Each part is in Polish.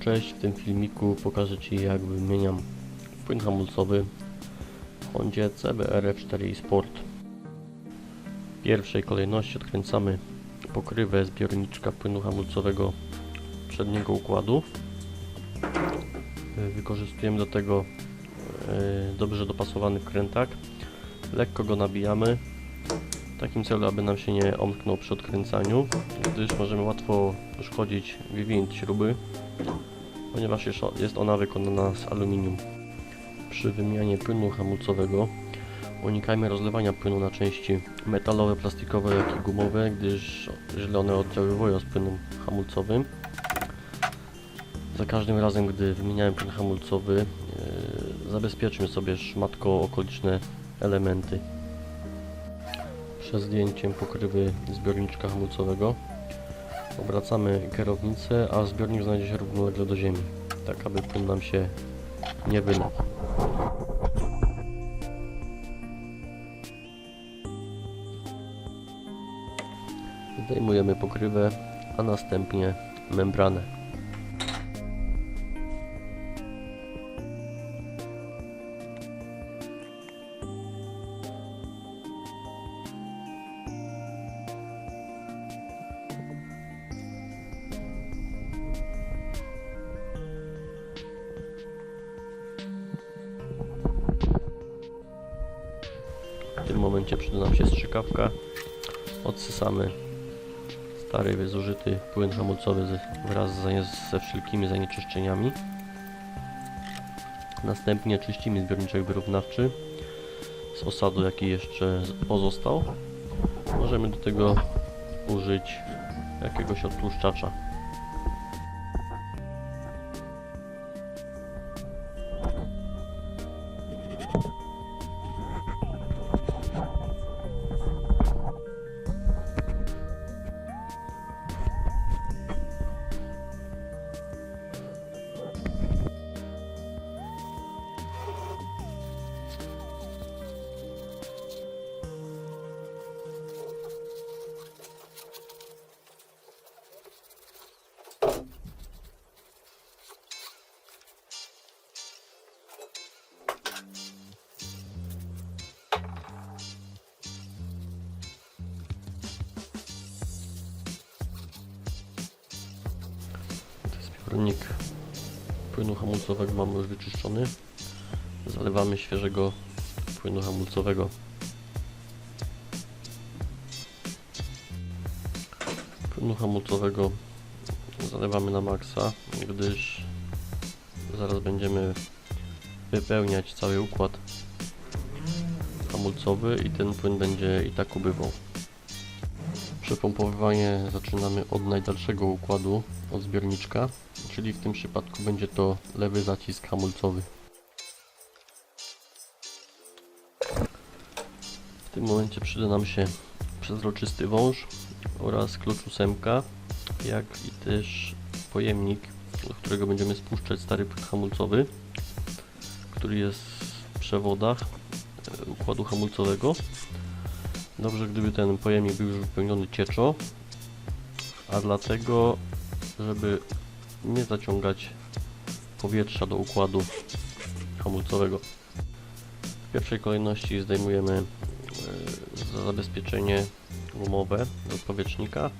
Cześć, w tym filmiku pokażę Ci jak wymieniam płyn hamulcowy w Hondzie CBR 4 Sport. W pierwszej kolejności odkręcamy pokrywę zbiorniczka płynu hamulcowego przedniego układu. Y, Wykorzystujemy do tego y, dobrze dopasowany wkrętak. Lekko go nabijamy w takim celu, aby nam się nie omknął przy odkręcaniu, gdyż możemy łatwo uszkodzić gwint śruby, ponieważ jest ona wykonana z aluminium. Przy wymianie płynu hamulcowego unikajmy rozlewania płynu na części metalowe, plastikowe, jak i gumowe, gdyż źle one oddziaływują z płynem hamulcowym. Za każdym razem, gdy wymieniałem płyn hamulcowy, yy, zabezpieczmy sobie szmatką okoliczne elementy przed zdjęciem pokrywy zbiorniczka hamulcowego obracamy kierownicę, a zbiornik znajdzie się równolegle do ziemi, tak aby płyn nam się nie wylał. Zdejmujemy pokrywę, a następnie membranę. Stary, zużyty płyn hamulcowy ze- wraz z- ze wszelkimi zanieczyszczeniami. Następnie czyścimy zbiorniczek wyrównawczy z osadu, jaki jeszcze pozostał. Możemy do tego użyć jakiegoś odtłuszczacza. Zbiornik płynu hamulcowego mamy już wyczyszczony. Zalewamy świeżego płynu hamulcowego. Płynu hamulcowego zalewamy na maksa, gdyż zaraz będziemy wypełniać cały układ hamulcowy i ten płyn będzie i tak ubywał. Przepompowywanie zaczynamy od najdalszego układu, od zbiorniczka, czyli w tym przypadku będzie to lewy zacisk hamulcowy. W tym momencie przyda nam się przezroczysty wąż oraz klucz ósemka, jak i też pojemnik, do którego będziemy spuszczać stary hamulcowy, który jest w przewodach e, układu hamulcowego. Dobrze, gdyby ten pojemnik był już wypełniony cieczą, a dlatego, żeby nie zaciągać powietrza do układu hamulcowego. W pierwszej kolejności zdejmujemy za zabezpieczenie gumowe z odpowietrznika,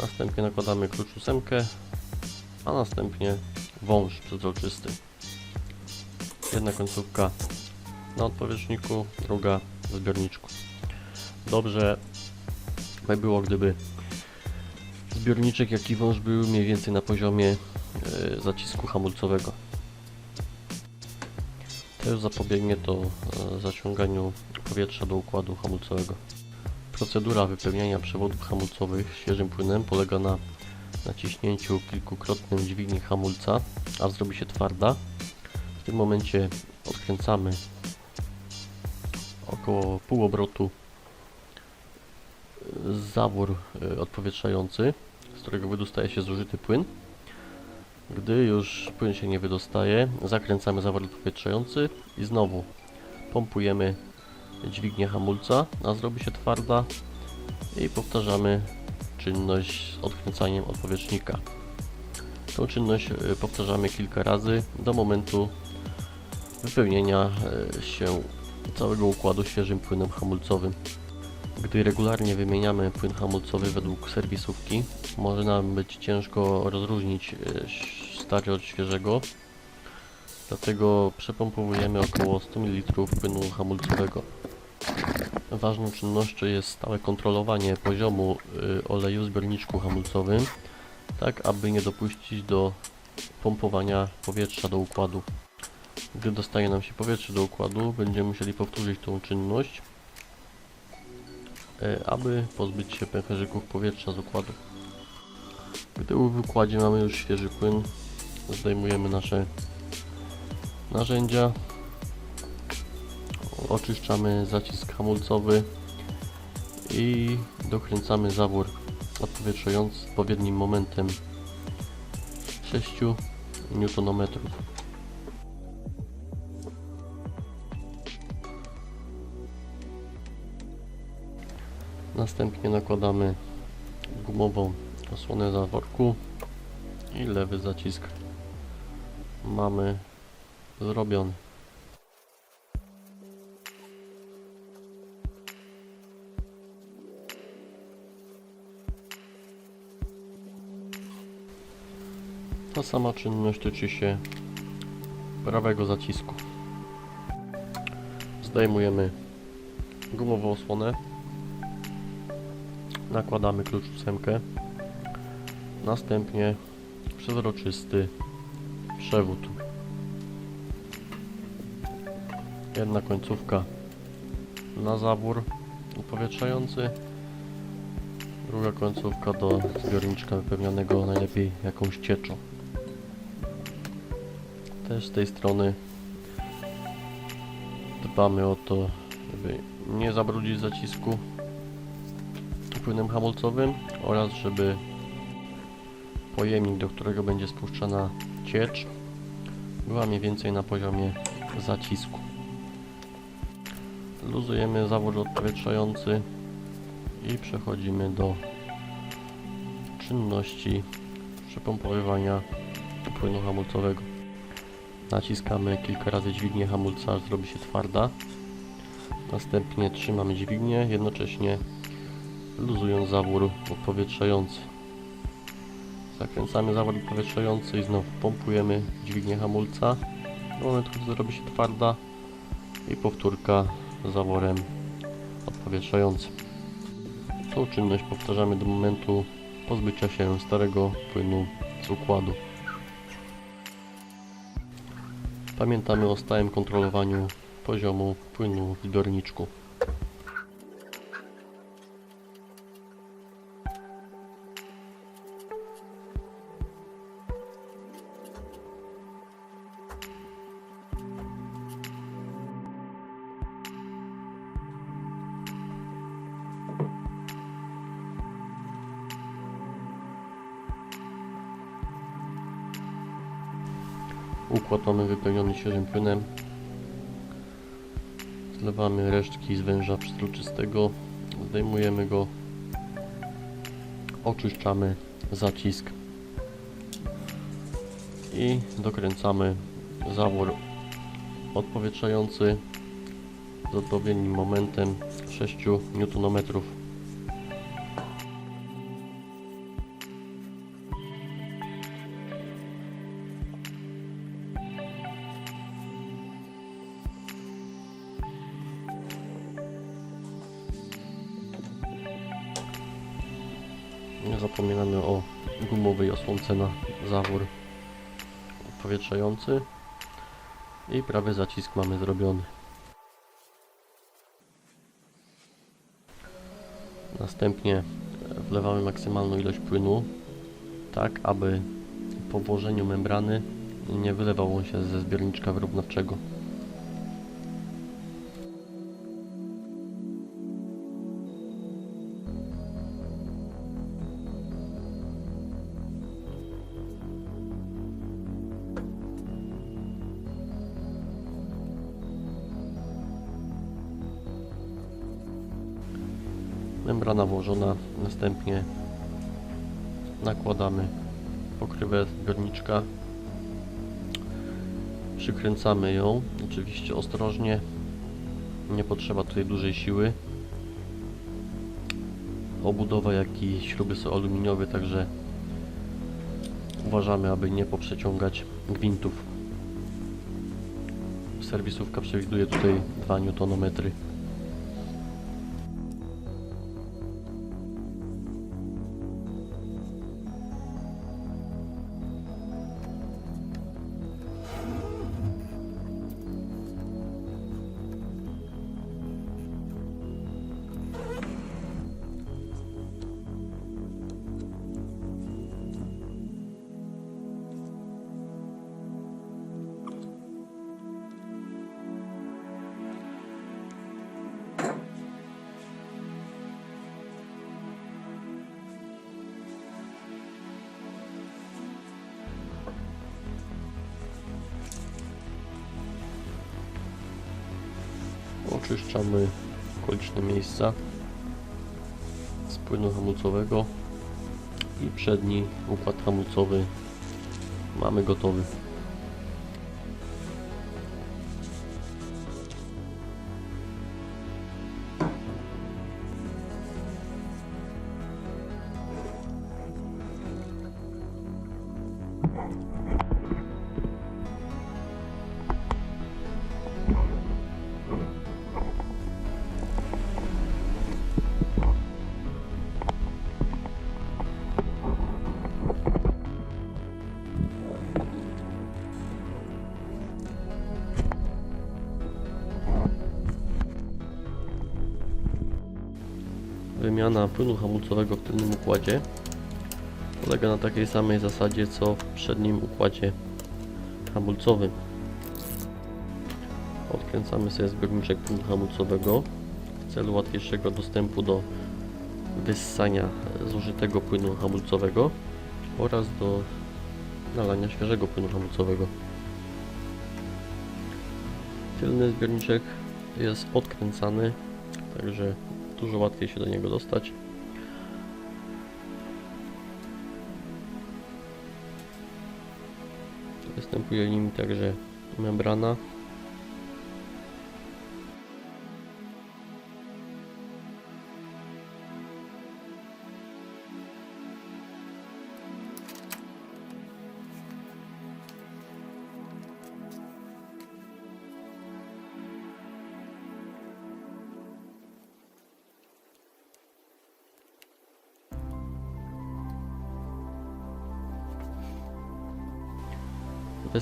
następnie nakładamy klucz ósemkę, a następnie wąż przezroczysty. Jedna końcówka na odpowietrzniku, druga w zbiorniczku. Dobrze by było, gdyby zbiorniczek jak i wąż był mniej więcej na poziomie e, zacisku hamulcowego. Też zapobiegnie to e, zaciąganiu powietrza do układu hamulcowego. Procedura wypełniania przewodów hamulcowych świeżym płynem polega na naciśnięciu kilkukrotnym dźwigni hamulca, aż zrobi się twarda. W tym momencie odkręcamy około pół obrotu zawór y, odpowietrzający, z którego wydostaje się zużyty płyn. Gdy już płyn się nie wydostaje, zakręcamy zawór odpowietrzający i znowu pompujemy dźwignię hamulca, a zrobi się twarda i powtarzamy czynność z odkręcaniem odpowietrznika. Tą czynność e, powtarzamy kilka razy do momentu wypełnienia e, się całego układu świeżym płynem hamulcowym. Gdy regularnie wymieniamy płyn hamulcowy według serwisówki, może nam być ciężko rozróżnić e, stary od świeżego. Dlatego przepompowujemy około 100 ml płynu hamulcowego. Ważną czynnością jest stałe kontrolowanie poziomu y, oleju w zbiorniczku hamulcowym, tak aby nie dopuścić do pompowania powietrza do układu. Gdy dostaje nam się powietrze do układu, będziemy musieli powtórzyć tą czynność, aby pozbyć się pęcherzyków powietrza z układu. Gdy w układzie mamy już świeży płyn, zdejmujemy nasze narzędzia, oczyszczamy zacisk hamulcowy i dokręcamy zawór odpowietrzający z odpowiednim momentem 6 Nm. Następnie nakładamy gumową osłonę zaworku i lewy zacisk mamy zrobiony. Ta sama czynność tyczy się prawego zacisku. Zdejmujemy gumową osłonę, nakładamy klucz ósemkę, następnie przezroczysty przewód. Jedna końcówka na zawór upowietrzający, druga końcówka do zbiorniczka wypełnionego najlepiej jakąś cieczą. Też z tej strony dbamy o to, żeby nie zabrudzić zacisku płynem hamulcowym oraz żeby pojemnik, do którego będzie spuszczana ciecz była mniej więcej na poziomie zacisku. Luzujemy zawór odpowietrzający i przechodzimy do czynności przepompowywania płynu hamulcowego. Naciskamy kilka razy dźwignię hamulca, aż zrobi się twarda. Następnie trzymamy dźwignię, jednocześnie luzując zawór odpowietrzający. Zakręcamy zawór odpowietrzający i znowu pompujemy dźwignię hamulca. Do momentu, zrobi się twarda i powtórka z zaworem odpowietrzającym. Tą czynność powtarzamy do momentu pozbycia się starego płynu z układu. Pamiętamy o stałym kontrolowaniu poziomu płynu w zbiorniczku. Mamy wypełniony świeżym płynem. Zlewamy resztki z węża przezroczystego, zdejmujemy go, oczyszczamy zacisk i dokręcamy zawór odpowietrzający z odpowiednim momentem 6 Nm. I prawy zacisk mamy zrobiony. Następnie wlewamy maksymalną ilość płynu, tak aby po włożeniu membrany nie wylewał on się ze zbiorniczka wyrównawczego. Membrana włożona, następnie nakładamy pokrywę zbiorniczka. Przykręcamy ją, oczywiście ostrożnie. Nie potrzeba tutaj dużej siły. Obudowa jak i śruby są aluminiowe, także uważamy, aby nie poprzeciągać gwintów. Serwisówka przewiduje tutaj 2 Nm. Oczyszczamy okoliczne miejsca z płynu hamulcowego i przedni układ hamulcowy mamy gotowy. Wymiana płynu hamulcowego w tylnym układzie polega na takiej samej zasadzie co w przednim układzie hamulcowym. Odkręcamy sobie zbiorniczek płynu hamulcowego w celu łatwiejszego dostępu do wyssania zużytego płynu hamulcowego oraz do nalania świeżego płynu hamulcowego. Tylny zbiorniczek jest odkręcany, także dużo łatwiej się do niego dostać. Występuje nim także membrana.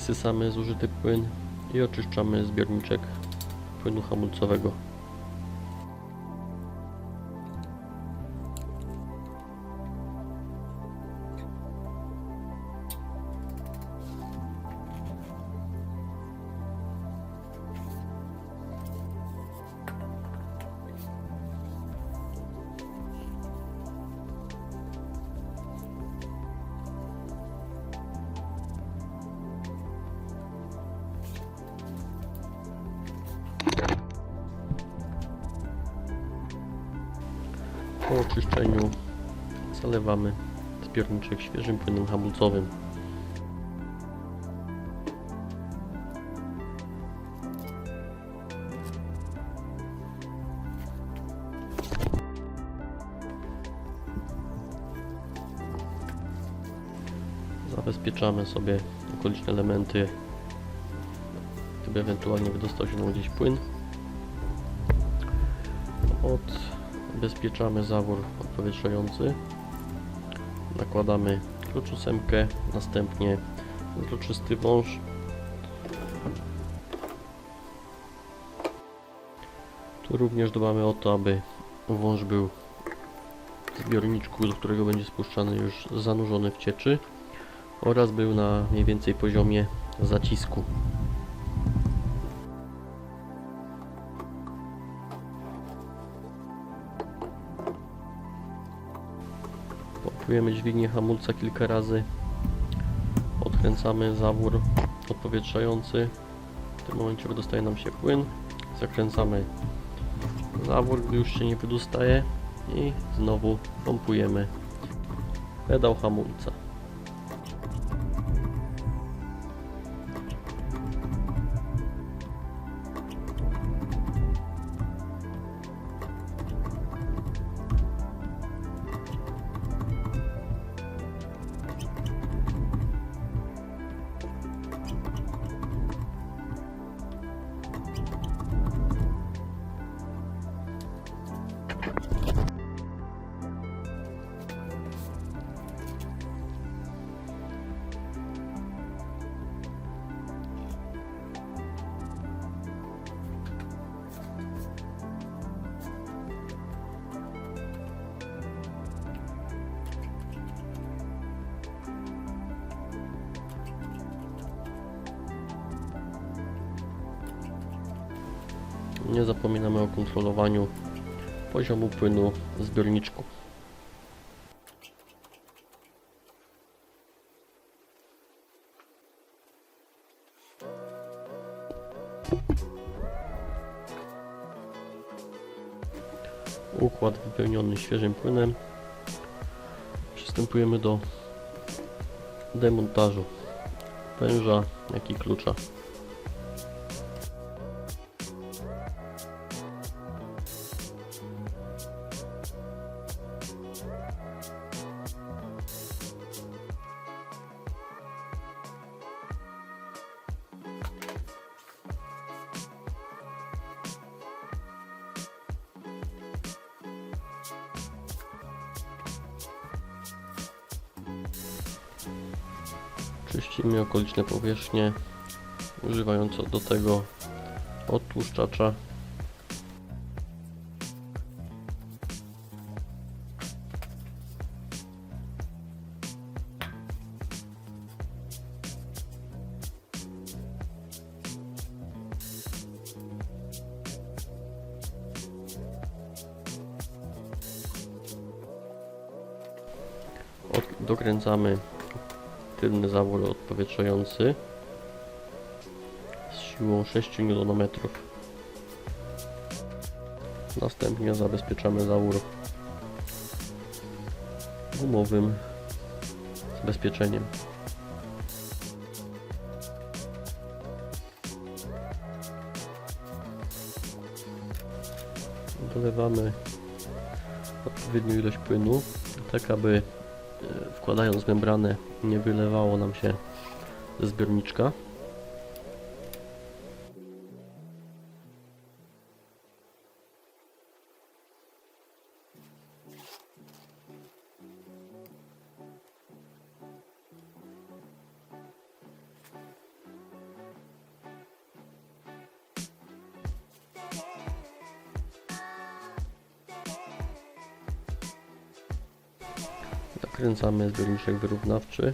Wysysamy zużyty płyn i oczyszczamy zbiorniczek płynu hamulcowego. Po oczyszczeniu zalewamy zbiorniczek świeżym płynem hamulcowym. Zabezpieczamy sobie okoliczne elementy, gdyby ewentualnie wydostał się gdzieś płyn. Od Bezpieczamy zawór odpowietrzający. Nakładamy klucz ósemkę, następnie kluczysty wąż. Tu również dbamy o to, aby wąż był w zbiorniczku, do którego będzie spuszczany już zanurzony w cieczy oraz był na mniej więcej poziomie zacisku. Pompujemy dźwignię hamulca kilka razy. Odkręcamy zawór odpowietrzający. W tym momencie wydostaje nam się płyn. Zakręcamy zawór, gdy już się nie wydostaje. I znowu pompujemy pedał hamulca. Nie zapominamy o kontrolowaniu poziomu płynu w zbiorniczku. Układ wypełniony świeżym płynem. Przystępujemy do demontażu węża, jak i klucza. Okoliczne powierzchnie, używając do tego odtłuszczacza. Od, dokręcamy tylny zawór odpowietrzający z siłą 6 Nm. Następnie zabezpieczamy zawór gumowym zabezpieczeniem. Dolewamy odpowiednią ilość płynu, tak aby wkładając membranę nie wylewało nam się ze zbiorniczka. Zakręcamy zbiorniczek wyrównawczy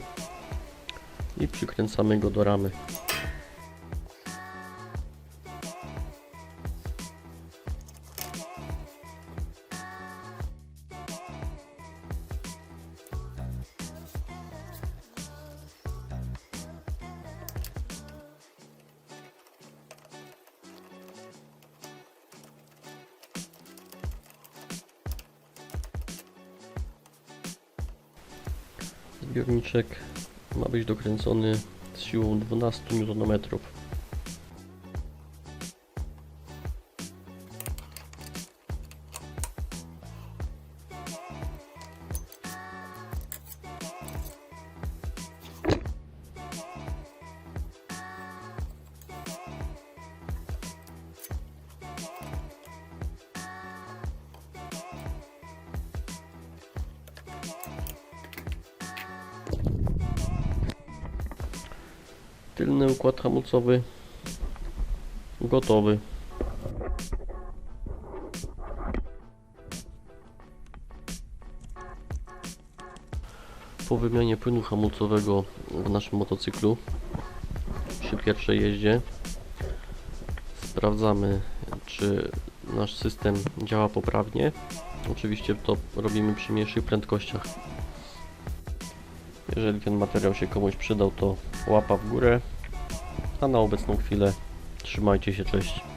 i przykręcamy go do ramy. Zbiorniczek ma być dokręcony z siłą 12 Nm. Tylny układ hamulcowy gotowy. Po wymianie płynu hamulcowego w naszym motocyklu przy pierwszej jeździe sprawdzamy czy nasz system działa poprawnie. Oczywiście to robimy przy mniejszych prędkościach. Jeżeli ten materiał się komuś przydał, to łapa w górę. A na obecną chwilę trzymajcie się, cześć.